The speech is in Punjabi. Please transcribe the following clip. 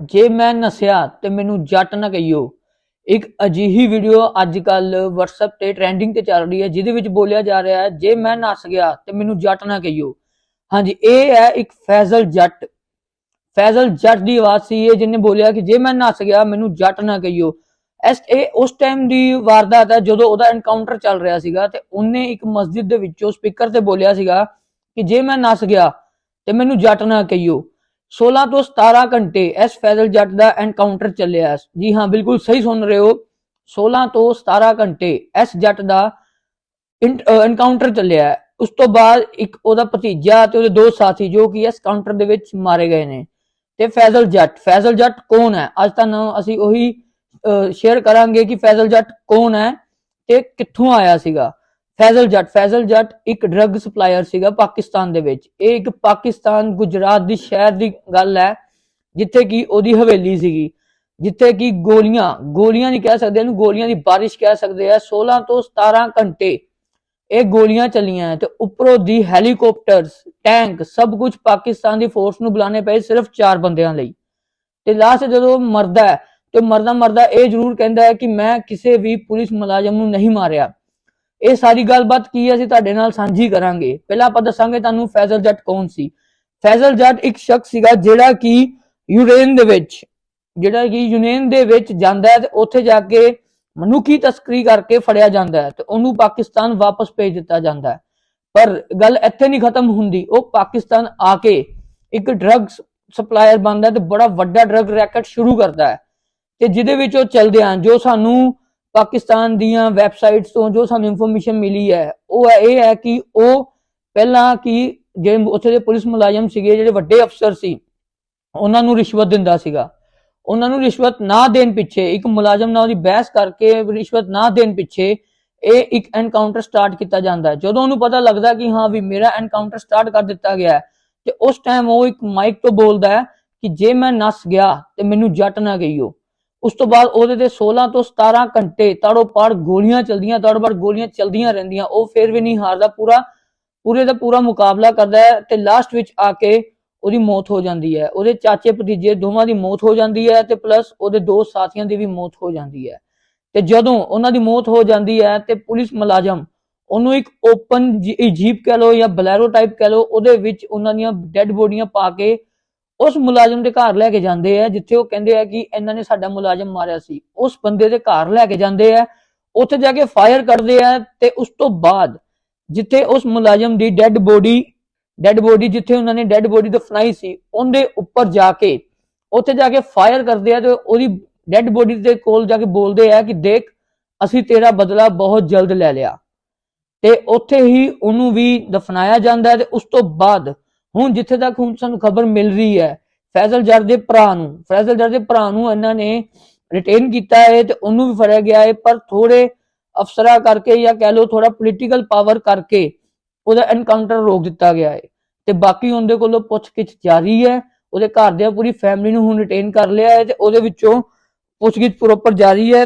ਜੇ ਮੈਂ ਨਸਿਆ ਤੇ ਮੈਨੂੰ ਜੱਟ ਨਾ ਕਹੀਓ। ਇੱਕ ਅਜਿਹੀ ਵੀਡੀਓ ਅੱਜ ਕੱਲ WhatsApp ਤੇ ਟ੍ਰੈਂਡਿੰਗ ਤੇ ਚੱਲ ਰਹੀ ਹੈ, ਜਿਹਦੇ ਵਿੱਚ ਬੋਲਿਆ ਜਾ ਰਿਹਾ ਹੈ, ਜੇ ਮੈਂ ਨਸ ਗਿਆ ਤੇ ਮੈਨੂੰ ਜੱਟ ਨਾ ਕਹੀਓ। ਹਾਂਜੀ, ਇਹ ਹੈ ਇੱਕ ਫੈਜ਼ਲ ਜੱਟ। ਫੈਜ਼ਲ ਜੱਟ ਦੀ ਆਵਾਜ਼ ਸੀ ਇਹ ਜਿਹਨੇ ਬੋਲਿਆ ਕਿ ਜੇ ਮੈਂ ਨਸ ਗਿਆ, ਮੈਨੂੰ ਜੱਟ ਨਾ ਕਹੀਓ। ਇਸ ਇਹ ਉਸ ਟਾਈਮ ਦੀ ਵਾਰਦਾਤ ਹੈ, ਜਦੋਂ ਉਹਦਾ ਐਨਕਾਊਂਟਰ ਚੱਲ ਰਿਹਾ ਸੀਗਾ ਤੇ ਉਹਨੇ ਇੱਕ ਮਸਜਿਦ ਦੇ ਵਿੱਚੋਂ ਸਪੀਕਰ ਤੇ ਬੋਲਿਆ ਸੀਗਾ ਕਿ ਜੇ ਮੈਂ ਨਸ ਗਿਆ ਤੇ ਮੈਨੂੰ ਜੱਟ ਨਾ ਕਹੀਓ। 16 ਤੋਂ 17 ਘੰਟੇ ਐਸ ਫੈਜ਼ਲ ਜੱਟ ਦਾ ਐਨਕਾਊਂਟਰ ਚੱਲਿਆ ਜੀ ਹਾਂ, ਬਿਲਕੁਲ ਸਹੀ ਸੁਣ ਰਹੇ ਹੋ। 16 ਤੋਂ 17 ਘੰਟੇ ਐਸ ਜੱਟ ਦਾ ਐਨਕਾਊਂਟਰ ਚੱਲਿਆ ਉਸ ਤੋਂ ਬਾਅਦ ਇੱਕ ਉਹਦਾ ਭਤੀਜਾ ਤੇ ਉਹਦੇ ਦੋ ਸਾਥੀ ਜੋ ਕਿ ਇਸ ਕਾਊਂਟਰ ਦੇ ਵਿੱਚ ਮਾਰੇ ਗਏ ਨੇ। ਤੇ ਫੈਜ਼ਲ ਜੱਟ ਫੈਜ਼ਲ ਜੱਟ ਕੌਣ ਹੈ? ਅੱਜ ਤੁਹਾਨੂੰ ਅਸੀਂ ਉਹੀ ਸ਼ੇਅਰ ਕਰਾਂਗੇ ਕਿ ਫੈਜ਼ਲ ਜੱਟ ਕੌਣ ਹੈ ਤੇ ਕਿੱਥੋਂ ਆਇਆ ਸੀਗਾ। ਫੈਜ਼ਲ ਜੱਟ ਫੈਜ਼ਲ ਜੱਟ ਇੱਕ ਡਰੱਗ ਸਪਲਾਇਰ ਸੀਗਾ ਪਾਕਿਸਤਾਨ ਦੇ ਵਿੱਚ। ਇਹ ਇੱਕ ਪਾਕਿਸਤਾਨ ਗੁਜਰਾਤ ਦੀ ਸ਼ਹਿਰ ਦੀ ਗੱਲ ਹੈ, ਜਿੱਥੇ ਕਿ ਉਹਦੀ ਹਵੇਲੀ ਸੀਗੀ, ਜਿੱਥੇ ਕਿ ਗੋਲੀਆਂ ਗੋਲੀਆਂ ਨਹੀਂ ਕਹਿ ਸਕਦੇ ਇਹਨੂੰ, ਗੋਲੀਆਂ ਦੀ ਬਾਰਿਸ਼ ਕਹਿ ਸਕਦੇ ਆ 16 ਤੋਂ 17 ਘੰਟੇ ਇਹ ਗੋਲੀਆਂ ਚੱਲੀਆਂ ਤੇ ਉੱਪਰੋਂ ਦੀ ਹੈਲੀਕਾਪਟਰਸ, ਟੈਂਕ, ਸਭ ਕੁਝ ਪਾਕਿਸਤਾਨ ਦੀ ਫੋਰਸ ਨੂੰ ਬੁਲਾਣੇ ਪਏ ਸਿਰਫ 4 ਬੰਦਿਆਂ ਲਈ। ਤੇ ਲਾਸਟ ਜਦੋਂ ਮਰਦਾ ਹੈ, ਤੇ ਮਰਦਾ ਮਰਦਾ ਇਹ ਜ਼ਰੂਰ ਕਹਿੰਦਾ ਹੈ ਕਿ ਮੈਂ ਕਿਸੇ ਵੀ ਪੁਲਿਸ ਮੁਲਾਜ਼ਮ ਨੂੰ ਨਹੀਂ ਮਾਰਿਆ। ਇਹ ਸਾਰੀ ਗੱਲਬਾਤ ਕੀ ਹੈ ਅਸੀਂ ਤੁਹਾਡੇ ਨਾਲ ਸਾਂਝੀ ਕਰਾਂਗੇ। ਪਹਿਲਾਂ ਆਪਾਂ ਦੱਸਾਂਗੇ ਤੁਹਾਨੂੰ ਫੈਜ਼ਲ ਜੱਟ ਕੌਣ ਸੀ। ਫੈਜ਼ਲ ਜੱਟ ਇੱਕ ਸ਼ਖਸ ਸੀਗਾ ਜਿਹੜਾ ਕਿ ਯੂਰੇਨ ਦੇ ਵਿੱਚ, ਜਿਹੜਾ ਕਿ ਯੂਰੇਨ ਦੇ ਵਿੱਚ ਜਾਂਦਾ ਹੈ ਤੇ ਉੱਥੇ ਜਾ ਕੇ ਮਨੁੱਖੀ ਤਸਕਰੀ ਕਰਕੇ ਫੜਿਆ ਜਾਂਦਾ ਹੈ ਤੇ ਉਹਨੂੰ ਪਾਕਿਸਤਾਨ ਵਾਪਸ ਭੇਜ ਦਿੱਤਾ ਜਾਂਦਾ ਹੈ। ਪਰ ਗੱਲ ਇੱਥੇ ਨਹੀਂ ਖਤਮ ਹੁੰਦੀ, ਉਹ ਪਾਕਿਸਤਾਨ ਆ ਕੇ ਇੱਕ ਡਰੱਗ ਸਪਲਾਇਰ ਬਣਦਾ ਤੇ ਬੜਾ ਵੱਡਾ ਡਰੱਗ ਰੈਕਟ ਸ਼ੁਰੂ ਕਰਦਾ ਹੈ। ਤੇ ਜਿਹਦੇ ਵਿੱਚ ਉਹ ਚੱਲਦੇ ਹਨ, ਜੋ ਸਾਨੂੰ ਪਾਕਿਸਤਾਨ ਦੀਆਂ ਵੈਬਸਾਈਟਸ ਤੋਂ ਜੋ ਸਾਨੂੰ ਇਨਫੋਰਮੇਸ਼ਨ ਮਿਲੀ ਹੈ, ਉਹ ਇਹ ਹੈ ਕਿ ਉਹ ਪਹਿਲਾਂ ਕਿ ਜਿਹੜੇ ਉੱਥੇ ਦੇ ਪੁਲਿਸ ਮੁਲਾਜ਼ਮ ਸੀਗੇ, ਜਿਹੜੇ ਵੱਡੇ ਅਫਸਰ ਸੀ, ਉਹਨਾਂ ਨੂੰ ਰਿਸ਼ਵਤ ਦਿੰਦਾ ਸੀਗਾ। ਉਹਨਾਂ ਨੂੰ ਰਿਸ਼ਵਤ ਨਾ ਦੇਣ ਪਿੱਛੇ, ਇੱਕ ਮੁਲਾਜ਼ਮ ਨਾਲ ਉਹਦੀ ਬਹਿਸ ਕਰਕੇ ਰਿਸ਼ਵਤ ਨਾ ਦੇਣ ਪਿੱਛੇ, ਇਹ ਇੱਕ ਐਨਕਾਊਂਟਰ ਸਟਾਰਟ ਕੀਤਾ ਜਾਂਦਾ ਹੈ। ਜਦੋਂ ਉਹਨੂੰ ਪਤਾ ਲੱਗਦਾ ਕਿ ਹਾਂ ਵੀ ਮੇਰਾ ਐਨਕਾਊਂਟਰ ਸਟਾਰਟ ਕਰ ਦਿੱਤਾ ਗਿਆ ਹੈ, ਤੇ ਉਸ ਟਾਈਮ ਉਹ ਇੱਕ ਮਾਈਕ ਤੋਂ ਬੋਲਦਾ ਹੈ ਕਿ ਜੇ ਮੈਂ ਨਸ ਗਿਆ, ਤੇ ਮੈਨੂੰ ਜੱਟ ਨਾ ਗਈਓ ਉਸ ਤੋਂ ਬਾਅਦ ਉਹਦੇ ਤੇ 16 ਤੋਂ 17 ਘੰਟੇ ਤਾੜੋ ਪਾੜ ਗੋਲੀਆਂ ਚਲਦੀਆਂ, ਤਾੜੋ ਪਾੜ ਗੋਲੀਆਂ ਚਲਦੀਆਂ ਰਹਿੰਦੀਆਂ। ਉਹ ਫਿਰ ਵੀ ਨਹੀਂ ਹਾਰਦਾ, ਪੂਰਾ ਪੂਰੇ ਦਾ ਪੂਰਾ ਮੁਕਾਬਲਾ ਕਰਦਾ ਹੈ ਤੇ ਲਾਸਟ ਵਿੱਚ ਆ ਕੇ ਉਹਦੀ ਮੌਤ ਹੋ ਜਾਂਦੀ ਹੈ। ਉਹਦੇ ਚਾਚੇ ਭਤੀਜੇ ਦੋਵਾਂ ਦੀ ਮੌਤ ਹੋ ਜਾਂਦੀ ਹੈ ਤੇ ਪਲੱਸ ਉਹਦੇ ਦੋ ਸਾਥੀਆਂ ਦੀ ਵੀ ਮੌਤ ਹੋ ਜਾਂਦੀ ਹੈ। ਤੇ ਜਦੋਂ ਉਹਨਾਂ ਦੀ ਮੌਤ ਹੋ ਜਾਂਦੀ ਹੈ ਤੇ ਪੁਲਿਸ ਮੁਲਾਜ਼ਮ ਉਹਨੂੰ ਇੱਕ ਓਪਨ ਜੀਪ ਕਹਿ ਲਓ ਜਾਂ ਬਲੈਰੋ ਟਾਈਪ ਕਹਿ ਲਓ, ਉਹਦੇ ਵਿੱਚ ਉਹਨਾਂ ਦੀਆਂ ਡੈੱਡ ਬੋਡੀਆਂ ਪਾ ਕੇ ਉਸ ਮੁਲਾਜ਼ਮ ਦੇ ਘਰ ਲੈ ਕੇ ਜਾਂਦੇ ਆ, ਜਿੱਥੇ ਉਹ ਕਹਿੰਦੇ ਆ ਕਿ ਇਹਨਾਂ ਨੇ ਸਾਡਾ ਮੁਲਾਜ਼ਮ ਮਾਰਿਆ ਸੀ। ਉਸ ਬੰਦੇ ਦੇ ਘਰ ਲੈ ਕੇ ਜਾਂਦੇ ਆ, ਉੱਥੇ ਜਾ ਕੇ ਫਾਇਰ ਕਰਦੇ ਆ ਤੇ ਉਸ ਤੋਂ ਬਾਅਦ ਜਿੱਥੇ ਉਸ ਮੁਲਾਜ਼ਮ ਦੀ ਡੈੱਡ ਬੋਡੀ ਡੈੱਡ ਬੋਡੀ ਜਿੱਥੇ ਉਹਨਾਂ ਨੇ ਡੈੱਡ ਬੋਡੀ ਦਫਨਾਈ ਸੀ, ਉਹਦੇ ਉੱਪਰ ਜਾ ਕੇ ਉੱਥੇ ਜਾ ਕੇ ਫਾਇਰ ਕਰਦੇ ਆ ਤੇ ਉਹਦੀ ਡੈੱਡ ਬੋਡੀ ਦੇ ਕੋਲ ਜਾ ਕੇ ਬੋਲਦੇ ਆ ਕਿ ਦੇਖ, ਅਸੀਂ ਤੇਰਾ ਬਦਲਾ ਬਹੁਤ ਜਲਦ ਲੈ ਲਿਆ। ਤੇ ਉੱਥੇ ਹੀ ਉਹਨੂੰ ਵੀ ਦਫਨਾਇਆ ਜਾਂਦਾ ਹੈ ਤੇ ਉਸ ਤੋਂ ਬਾਅਦ ਹੁਣ ਜਿੱਥੇ ਤੱਕ ਹੁਣ ਸਾਨੂੰ ਖਬਰ ਮਿਲ ਰਹੀ ਹੈ, ਫੈਜ਼ਲ ਜਰ ਦੇ ਭਰਾ ਨੂੰ, ਫੈਜ਼ਲ ਜਰ ਦੇ ਭਰਾ ਨੂੰ ਇਹਨਾਂ ਨੇ ਰਿਟੇਨ ਕੀਤਾ ਹੈ ਤੇ ਉਹਨੂੰ ਵੀ ਫੜਿਆ ਗਿਆ ਹੈ, ਪਰ ਥੋੜੇ ਅਫਸਰਾਂ ਕਰਕੇ ਜਾਂ ਕਹਿ ਲਓ ਥੋੜਾ ਪੋਲੀਟੀਕਲ ਪਾਵਰ ਕਰਕੇ ਉਹਦਾ ਐਨਕਾਊਂਟਰ ਰੋਕ ਦਿੱਤਾ ਗਿਆ ਹੈ ਤੇ ਬਾਕੀ ਉਹਦੇ ਕੋਲੋਂ ਪੁੱਛਗਿੱਛ ਜਾਰੀ ਹੈ, ਉਹਦੇ ਘਰ ਦੇ ਪੂਰੀ ਫੈਮਿਲੀ ਨੂੰ ਹੁਣ ਰਿਟੇਨ ਕਰ ਲਿਆ ਹੈ ਤੇ ਉਹਦੇ ਵਿੱਚੋਂ ਪੁੱਛਗਿੱਛ ਪ੍ਰੋਪਰ ਜਾਰੀ ਹੈ।